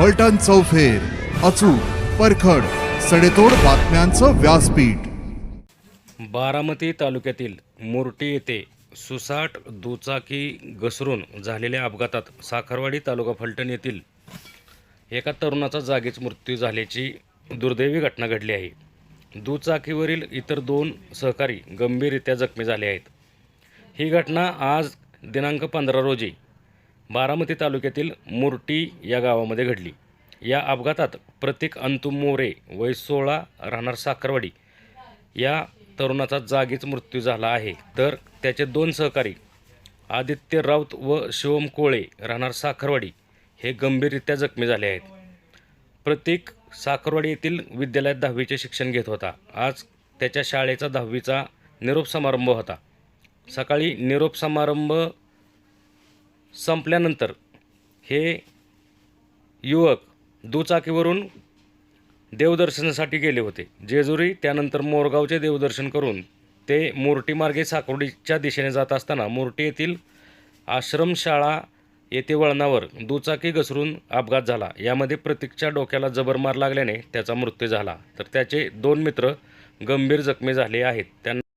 फलटण चौफेर अचूक परखड सडेतोड बातम्यांचं व्यासपीठ. बारामती तालुक्यातील मुर्टी येथे सुसाट दुचाकी घसरून झालेल्या अपघातात साखरवाडी तालुका फलटण येथील एका तरुणाचा जागीच मृत्यू झाल्याची दुर्दैवी घटना घडली आहे. दुचाकीवरील इतर दोन सहकारी गंभीररित्या जखमी झाले आहेत. ही घटना आज दिनांक पंधरा रोजी बारामती तालुक्यातील मुर्टी या गावामध्ये घडली. या अपघातात प्रतीक अंतुम मोरे वय सोळा राहणार साखरवाडी. या तरुणाचा जागीच मृत्यू झाला आहे. तर त्याचे दोन सहकारी आदित्य राऊत व शिवम कोळे राहणार साखरवाडी हे गंभीररित्या जखमी झाले आहेत. प्रतीक साखरवाडी येथील विद्यालयात दहावीचे शिक्षण घेत होता. आज त्याच्या शाळेचा दहावीचा निरोप समारंभ होता. सकाळी निरोप समारंभ संपल्यानंतर हे युवक दुचाकीवरून देवदर्शनासाठी गेले होते. जेजुरी त्यानंतर मोरगावचे देवदर्शन करून ते मोर्टीमार्गे साकोडीच्या दिशेने जात असताना मोर्टी येथील आश्रमशाळा येथे वळणावर दुचाकी घसरून अपघात झाला. यामध्ये प्रतीकच्या डोक्याला जबर मार लागल्याने त्याचा मृत्यू झाला. तर त्याचे दोन मित्र गंभीर जखमी झाले आहेत. त्यांना